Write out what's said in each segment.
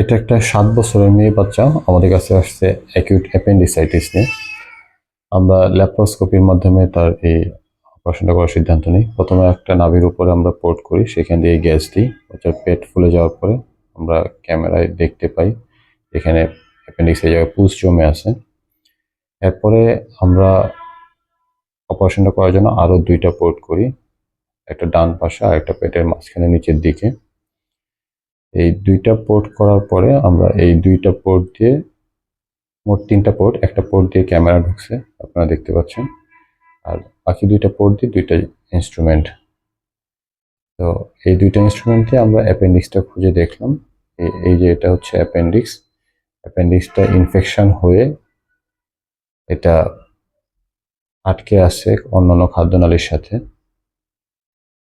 এটা একটা সাত বছরের মেয়ে বাচ্চা আমাদের কাছে আসছে অ্যাকিউট অ্যাপেন্ডিসাইটিস নিয়ে। আমরা ল্যাপ্রোস্কোপির মাধ্যমে তার এই অপারেশনটা করার সিদ্ধান্ত নিই। প্রথমে একটা নাভির উপরে আমরা পোর্ট করি, সেখান দিয়ে গ্যাস দিই। বাচ্চার পেট ফুলে যাওয়ার পরে আমরা ক্যামেরায় দেখতে পাই, এখানে অ্যাপেন্ডিক্সের জায়গায় পুষ জমে আছে। এরপরে আমরা অপারেশনটা করার জন্য আরও দুইটা পোর্ট করি, একটা ডান পাশে আর একটা পেটের মাঝখানে নিচের দিকে। এই দুইটা পোর্ট করার পরে আমরা এই দুইটা পোর্ট দিয়ে, মোট তিনটা পোর্ট একটা পোর্ট দিয়ে ক্যামেরা ঢুকছে, আপনারা দেখতে পাচ্ছেন। আর বাকি দুইটা পোর্ট দিয়ে দুইটা ইনস্ট্রুমেন্ট তো এই দুইটা ইনস্ট্রুমেন্ট দিয়ে আমরা অ্যাপেন্ডিক্সটা খুঁজে দেখলাম। এই- যে এটা হচ্ছে অ্যাপেন্ডিক্স অ্যাপেন্ডিক্সটা ইনফেকশন হয়ে এটা আটকে আছে অন্যান্য খাদ্যনালীর সাথে।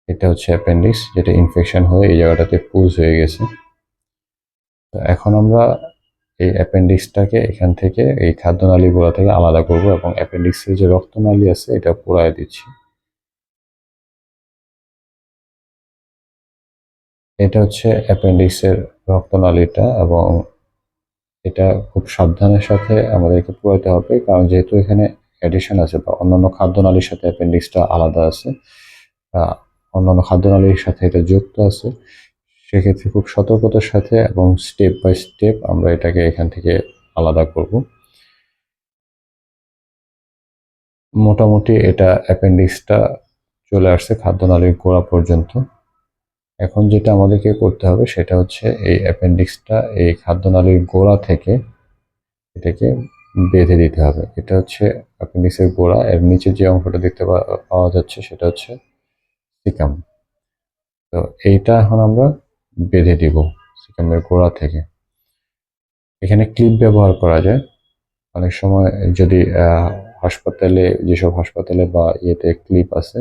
এটা হচ্ছে অ্যাপেন্ডিক্স যেটা ইনফেকশন হয়ে এই জায়গাটাতে পুজ হয়ে গেছে। তো এখন আমরা এই অ্যাপেন্ডিক্সটাকে এখান থেকে এই খাদ্যনালীগুলো থেকে আলাদা করব এবং অ্যাপেন্ডিক্সের যে রক্তনালী আছে, এটা পোড়ায় দিচ্ছি। এটা হচ্ছে অ্যাপেন্ডিক্সের রক্তনালীটা এবং এটা খুব সাবধানের সাথে আমাদেরকে পোড়াতে হবে, কারণ যেহেতু এখানে অ্যাডিশন আছে বা অন্যান্য খাদ্যনালীর সাথে অ্যাপেন্ডিক্সটা আলাদা আছে অন্যান্য খাদ্যনালীর সাথে এটা যুক্ত আছে। সেক্ষেত্রে খুব সতর্কতার সাথে এবং স্টেপ বাই স্টেপ আমরা এটাকে এখান থেকে আলাদা করব। মোটামুটি এটা অ্যাপেন্ডিক্সটা চলে আসছে খাদ্যনালীর গোড়া পর্যন্ত। এখন যেটা আমাদেরকে করতে হবে সেটা হচ্ছে এই অ্যাপেন্ডিক্সটা এই খাদ্যনালীর গোড়া থেকে এটাকে বেঁধে দিতে হবে। এটা হচ্ছে অ্যাপেন্ডিক্সের গোড়া, এর নিচে যে অংশটা দেখতে পাওয়া যাচ্ছে সেটা হচ্ছে সিকাম। তো এইটা এখন আমরা বেঁধে দিব সিকামের গোড়া থেকে। এখানে ক্লিপ ব্যবহার করা যায়। অনেক সময় যদি হাসপাতালে, যেসব হাসপাতালে বা ইয়েতে ক্লিপ আছে,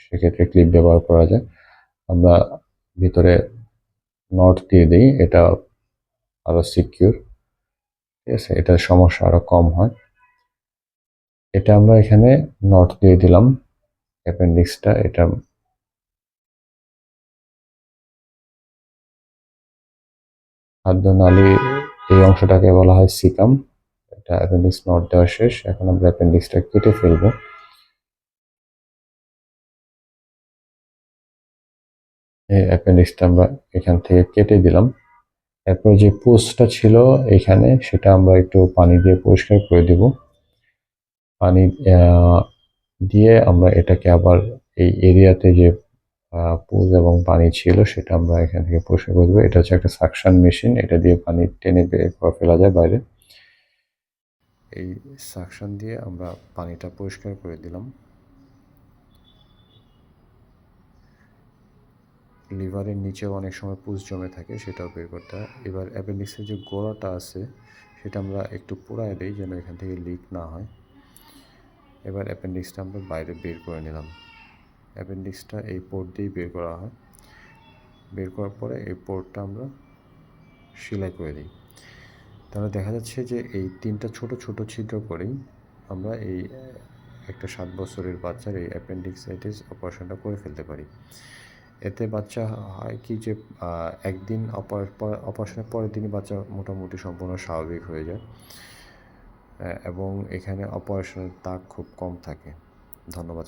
সেক্ষেত্রে ক্লিপ ব্যবহার করা যায়। আমরা ভিতরে নট দিয়ে দিই, এটা আরও সিকিউর ঠিক আছে? এটার সমস্যা আরও কম হয়। এটা আমরা এখানে নট দিয়ে দিলাম। অ্যাপেন্ডিক্সটা, এটা খাদ্যনালী এই অংশটাকে বলা হয় সিকাম। এটা অ্যাপেন্ডিক্স নট দেওয়া শেষ। এখন আমরা অ্যাপেন্ডিক্সটা কেটে ফেলব। এই অ্যাপেন্ডিক্সটা আমরা এখান থেকে কেটে দিলাম। এরপর যে পোস্টটা ছিল এখানে, সেটা আমরা একটু পানি দিয়ে পরিষ্কার করে দেব। পানি দিয়ে আমরা এটাকে আবার এই এরিয়াতে যে পুজ এবং পানি ছিল, সেটা আমরা এখান থেকে পরিষ্কার করে দেবো এটা হচ্ছে একটা সাকশন মেশিন এটা দিয়ে পানি টেনে বের ফেলা যায় বাইরে। এই সাকশন দিয়ে আমরা পানিটা পরিষ্কার করে দিলাম। লিভারের নিচেও অনেক সময় পুষ জমে থাকে, সেটাও বের করতে হয়। এবার অ্যাপেন্ডিক্সের যে গোড়াটা আছে, সেটা আমরা একটু পোড়ায় দিই যেন এখান থেকে লিক না হয়। এবার অ্যাপেন্ডিক্সটা আমরা বাইরে বের করে নিলাম। অ্যাপেন্ডিক্সটা এই পোর্ট দিয়েই বের করা হয়। বের করার পরে এই পোর্টটা আমরা সেলাই করে দিই। তাহলে দেখা যাচ্ছে যে এই তিনটা ছোট ছোট ছিদ্র করেই আমরা এই, একটা সাত বছরের বাচ্চার এই অ্যাপেন্ডিক্সাইটিস অপারেশনটা করে ফেলতে পারি। এতে বাচ্চা হয় কি যে একদিন অপারেশনের পরের দিনই বাচ্চা মোটামুটি সম্পূর্ণ স্বাভাবিক হয়ে যায়। এবং এখানে অপারেশনের তাক খুব কম থাকে। ধন্যবাদ।